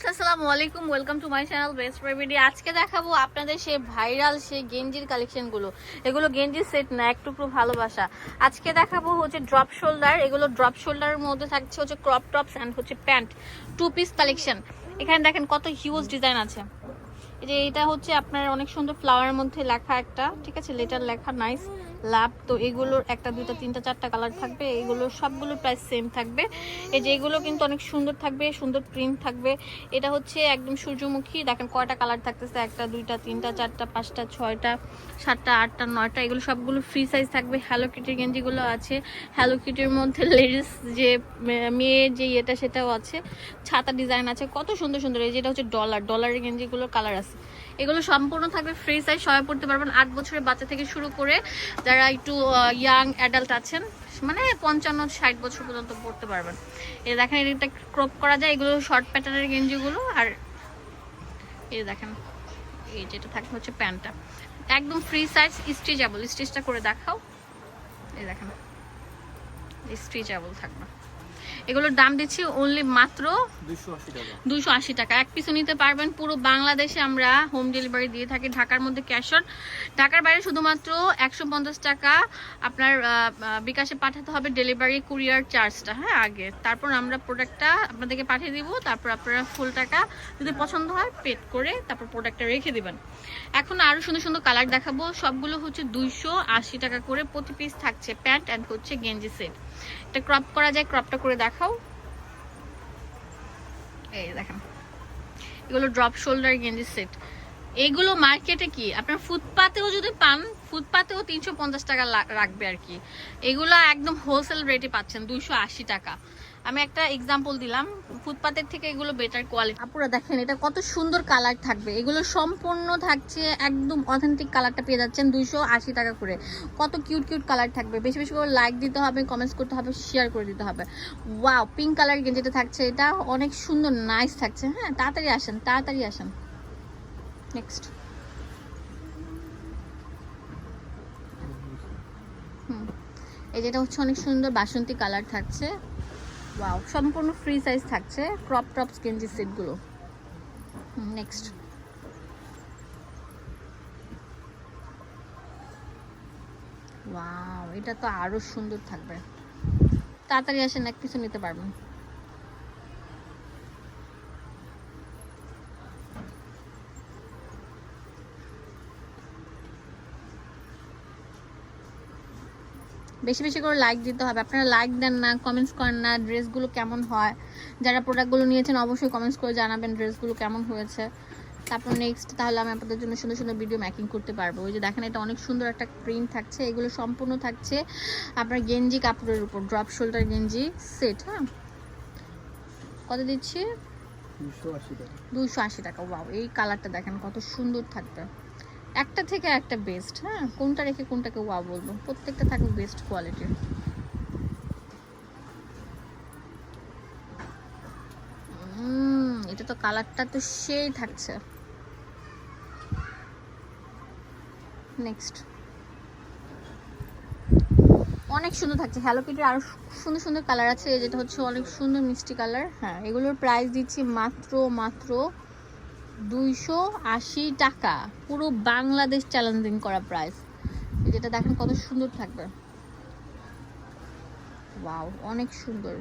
Viewers আলাইকুম। Welcome to my channel best প্রাইভেটি আজকে দেখাবো আপনাদের সেই ভাইরাল, সেই গেঞ্জির কালেকশনগুলো এগুলো গেঞ্জির সেট না একটু টুকরো ভালোবাসা। আজকে দেখাবো হচ্ছে ড্রপ শোল্ডার এগুলো ড্রপ শোল্ডারের মধ্যে থাকছে হচ্ছে ক্রপ টপস অ্যান্ড হচ্ছে প্যান্ট টু পিস কালেকশন এখানে দেখেন কত হিউজ ডিজাইন আছে। যে এটা হচ্ছে আপনার অনেক সুন্দর ফ্লাওয়ারের মধ্যে লেখা একটা, ঠিক আছে? লেটার লেখা নাইস লাভ তো এগুলোর একটা, দুইটা, তিনটা, চারটা কালার থাকবে। এগুলোর সবগুলোর প্রাইস সেম থাকবে। এই যে এগুলো কিন্তু অনেক সুন্দর থাকবে, সুন্দর প্রিন্ট থাকবে। এটা হচ্ছে একদম সূর্যমুখী। দেখেন কয়টা কালার থাকতেছে? একটা, দুইটা, তিনটা, চারটা, পাঁচটা, ছয়টা, সাতটা, আটটা, নয়টা, এগুলো সবগুলো ফ্রি সাইজ থাকবে। হ্যালো কিটির গেঞ্জিগুলো আছে। হ্যালো কিটির মধ্যে লেডিস যে, মে- মেয়ের যে ইয়েটা, সেটাও আছে। ছাতা ডিজাইন আছে। কত সুন্দর সুন্দর। এই যেটা হচ্ছে ডলার ডলারের গেঞ্জিগুলোর কালার আছে। এগুলো সম্পূর্ণ থাকবে ফ্রি সাইজ সবাই পড়তে পারবেন। আট বছরের বাচ্চা থেকে শুরু করে যারা একটু ইয়াং অ্যাডাল্ট আছেন মানে পঞ্চান্ন, ষাট বছর পর্যন্ত পড়তে পারবেন। এই দেখেন এটা ক্রপ করা যায়। এগুলো শর্ট প্যাটার্নের গেঞ্জিগুলো। আর এই দেখেন, এই যেটা থাকবে হচ্ছে প্যান্টটা। একদম ফ্রি সাইজ স্ট্রিচেবল স্টিচটা করে দেখাও। এই দেখেন স্ট্রিচেবল থাকবে। এগুলোর দাম দিচ্ছি অনলি মাত্র দুশো আশি টাকা। এক পিসও নিতে পারবেন পুরো বাংলাদেশে আমরা হোম ডেলিভারি দিয়ে থাকি ঢাকার মধ্যে ক্যাশ অন ঢাকার বাইরে শুধুমাত্র একশো পঞ্চাশ টাকা আপনার বিকাশে পাঠাতে হবে ডেলিভারি কুরিয়ার চার্জটা হ্যাঁ আগে। তারপর আমরা প্রোডাক্টটা আপনাদেরকে পাঠিয়ে দিব তারপর আপনারা ফুল টাকা যদি পছন্দ হয় পেড করে তারপর প্রোডাক্টটা রেখে দিবেন। এখন আরও সুন্দর সুন্দর কালার দেখাবো। সবগুলো হচ্ছে দুইশো আশি টাকা করে প্রতি পিস থাকছে। প্যান্ট অ্যান্ড হচ্ছে গেঞ্জি সেট। এটা ক্রপ করা যায় ক্রপটা করে দেখাও। এই দেখেন। এগুলো ড্রপ শোল্ডার গেঞ্জি সেট এগুলো মার্কেটে কি? আপনার ফুটপাতেও যদি পান, ফুটপাতেও তিনশো পঞ্চাশ টাকা রাখবে আর কি। এগুলো একদম হোলসেল রেটে পাচ্ছেন, দুইশো আশি টাকা। আমি একটা এক্সাম্পল দিলাম, ফুটপাতের থেকে এগুলো বেটার কোয়ালিটি আপুরা দেখেন, এটা কত সুন্দর কালার থাকবে। এগুলো সম্পূর্ণ থাকছে একদম অথেন্টিক কালারটা পেয়ে যাচ্ছেন দুইশো আশি টাকা করে। কত কিউট কিউট কালার থাকবে। বেশি বেশি করে লাইক দিতে হবে কমেন্টস করতে হবে শেয়ার করে দিতে হবে। ওয়াও পিঙ্ক কালার গেঞ্জিটা থাকছে এটা। অনেক সুন্দর নাইস থাকছে। হ্যাঁ তাড়াতাড়ি আসেন তাড়াতাড়ি আসেন। নেক্সট এই যেটা হচ্ছে অনেক সুন্দর বাসন্তী কালার থাকছে। ওয়াও সম্পূর্ণ ফ্রি সাইজ থাকছে ক্রপ টপস গেঞ্জি সেটগুলো। নেক্সট ওয়াও এটা তো আরও সুন্দর থাকবে। তাড়াতাড়ি আসেন, এক কিছু নিতে পারবেন। বেশি বেশি করে লাইক দিতে হবে। আপনারা লাইক দেন না কমেন্টস করেন না ড্রেসগুলো কেমন হয়? যারা প্রোডাক্টগুলো নিয়েছেন অবশ্যই কমেন্টস করে জানাবেন ড্রেসগুলো কেমন হয়েছে। তারপর নেক্সট তাহলে আমি আপনাদের জন্য সুন্দর সুন্দর ভিডিও মেকিং করতে পারব। ওই যে দেখেন এটা অনেক সুন্দর একটা প্রিন্ট থাকছে। এগুলো সম্পূর্ণ থাকছে আপনার গেঞ্জি কাপড়ের উপর ড্রপ শোল্ডার গেঞ্জি সেট হ্যাঁ? কত দিচ্ছি? দুশো আশি টাকা। দুশো আশি টাকা ওয়াও এই কালারটা দেখেন কত সুন্দর থাকবে। একটা থেকে একটা বেস্ট হ্যাঁ? কোনটা রেখে কোনটাকে ওয়া বলব? প্রত্যেকটা থাকবে বেস্ট কোয়ালিটির এটা তো কালারটা তো সেই থাকছে। নেক্সট অনেক সুন্দর থাকছে। হ্যালো কিটির আরও সুন্দর সুন্দর কালার আছে। যেটা হচ্ছে অনেক সুন্দর মিষ্টি কালার হ্যাঁ? এগুলোর প্রাইস দিচ্ছি মাত্র মাত্র দুইশো আশি টাকা। পুরো বাংলাদেশ চ্যালেঞ্জিং করা প্রাইস যেটা দেখেন কত সুন্দর থাকবে। ওয়াও অনেক সুন্দর।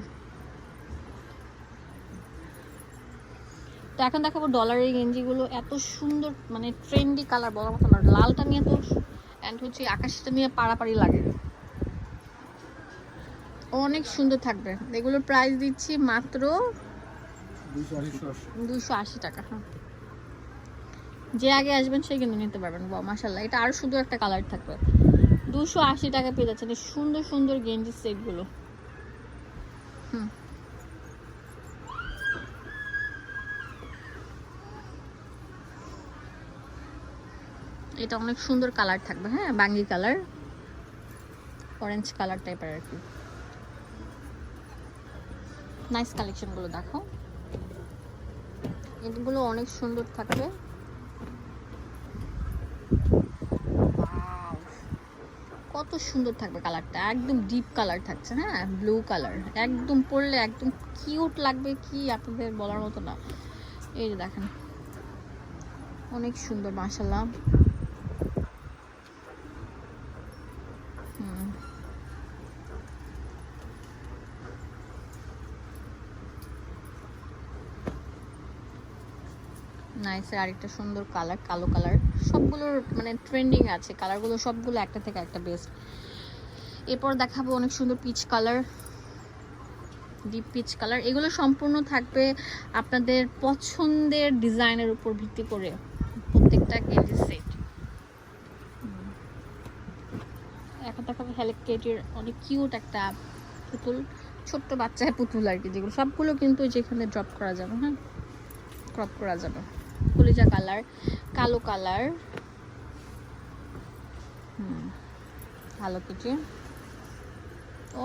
তো এখন দেখাবো ডলারের গেঞ্জিগুলো এত সুন্দর মানে ট্রেন্ডি কালার বলার মতো না। লালটা নিয়ে তো অ্যান্ড হচ্ছে আকাশটা নিয়ে পাড়াপাড়ি লাগে। অনেক সুন্দর থাকবে। এগুলোর প্রাইস দিচ্ছি মাত্র দুশো আশি টাকা হ্যাঁ। যে আগে আসবেন সে কিন্তু নিতে পারবেন। বা মাসাল্লাহ এটা আরও সুন্দর একটা কালার থাকবে। দুশো আশি টাকা পেয়ে যাচ্ছেন এই সুন্দর সুন্দর গেঞ্জি সেটগুলো হুম। এটা অনেক সুন্দর কালার থাকবে হ্যাঁ বাঙ্গি কালার অরেঞ্জ কালার টাইপের আর কি। নাইস কালেকশনগুলো দেখো। এগুলো অনেক সুন্দর থাকবে। কত সুন্দর থাকবে কালারটা, একদম ডিপ কালার থাকছে হ্যাঁ? ব্লু কালার একদম পরলে একদম কিউট লাগবে কি আপনাদের বলার মতো না। এই দেখেন, অনেক সুন্দর মাসাল্লাহ হুম নাইসের আরেকটা সুন্দর কালার কালো কালার সবগুলোর মানে ট্রেন্ডিং আছে। কালারগুলো সবগুলো একটা থেকে একটা বেস্ট এরপর দেখাবো অনেক সুন্দর peach colour deep peach colour এগুলো সম্পূর্ণ থাকবে আপনাদের পছন্দের ডিজাইনের উপর ভিত্তি করে। প্রত্যেকটা গেঞ্জি সেট এখন দেখাবো হ্যালেকেটের অনেক কিউট একটা পুতুল। ছোট্ট বাচ্চায় পুতুল আর কি যেগুলো। সবগুলো কিন্তু যেখানে ড্রপ করা যাবে হ্যাঁ? ক্রপ করা যাবে। কলিজা কালার, কালো কালার। ভালো কিছু।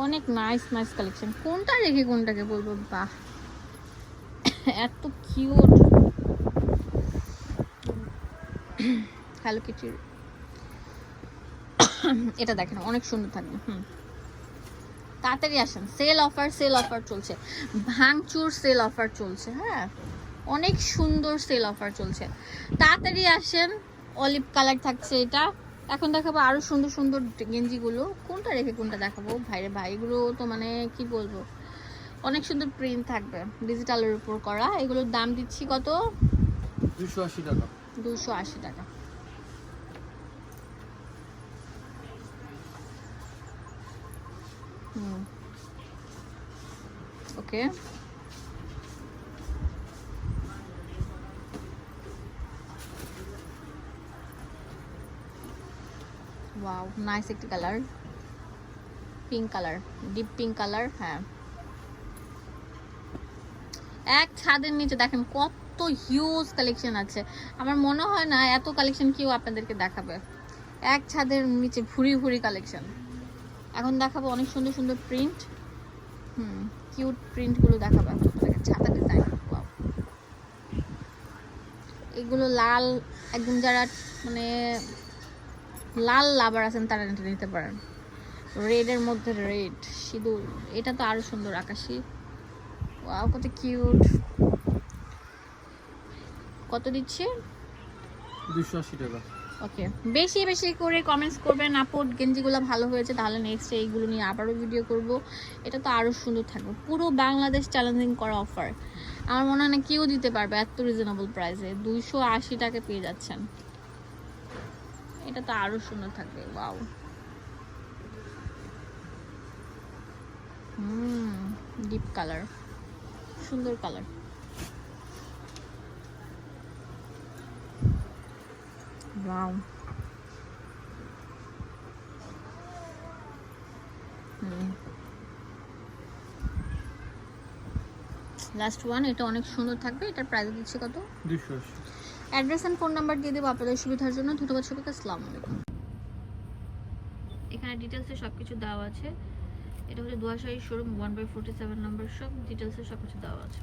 অনেক নাইস নাইস কালেকশন কোনটা রেখে কোনটাকে বলব? বাহ। এত কিউট হ্যালো কিটির এটা দেখেন, অনেক সুন্দর থাকবে হুম। তাড়াতাড়ি আসেন। সেল অফার সেল অফার চলছে। ভাঙচুর সেল অফার চলছে হ্যাঁ? অনেক সুন্দর সেল অফার চলছে। তাড়াতাড়ি আসেন অলিভ কালার থাকছে এটা। এখন দেখাবো আরও সুন্দর সুন্দর গেঞ্জিগুলো। কোনটা রেখে কোনটা দেখাবো? ভাইরে ভাইগুলো তো মানে কি বলব? অনেক সুন্দর প্রিন্ট থাকবে ডিজিটালের উপর করা। এগুলোর দাম দিচ্ছি কত? দুশো আশি টাকা। দুশো আশি টাকা। হুম। ওকে। ওয়াও নাইস একটি colour pink colour deep pink colour হ্যাঁ। এক ছাদের নিচে দেখেন কত হিউজ কালেকশন আছে। আমার মনে হয় না এত কালেকশন কেউ আপনাদেরকে দেখাবে। এক ছাদের নিচে ভুরি ভুরি কালেকশন এখন দেখাবো অনেক সুন্দর সুন্দর প্রিন্ট হুম কিউট প্রিন্টগুলো দেখাবো ছাতা ডিজাইন এগুলো লাল, একদম যারা মানে লাল লাভার আছেন তারা এটা নিতে পারেন। রেডের মধ্যে রেড সিঁদুর এটা তো আরও সুন্দর আকাশি। ওয়াও কত কিউট কত দিচ্ছে? দুশো আশি টাকা। ওকে বেশি বেশি করে কমেন্টস করবেন আপড গেঞ্জিগুলো ভালো হয়েছে তাহলে নেক্সট এইগুলো নিয়ে আবারও ভিডিও করব। এটা তো আরও সুন্দর থাকবে। পুরো বাংলাদেশ চ্যালেঞ্জিং করা অফার আমার মনে হয় না কেউ দিতে পারবে এত রিজনেবল প্রাইসে দুইশো আশি টাকা পেয়ে যাচ্ছেন। এটা তো আরও সুন্দর থাকবে হুম ডিপ কালার সুন্দর কালার লাস্ট ওয়ান এটা অনেক সুন্দর থাকবে, এটার প্রাইস দিচ্ছে কত? দুশো অ্যাড্রেস অ্যান্ড ফোন নাম্বার দিয়ে দেবো আপনাদের সুবিধার জন্য। ধন্যবাদ সবাইকে, আসসালামু আলাইকুম। এখানে ডিটেলসে সব কিছু দেওয়া আছে। এটা হচ্ছে দুয়াশাহী showroom one by forty seven number সব ডিটেলসে সব কিছু দেওয়া আছে।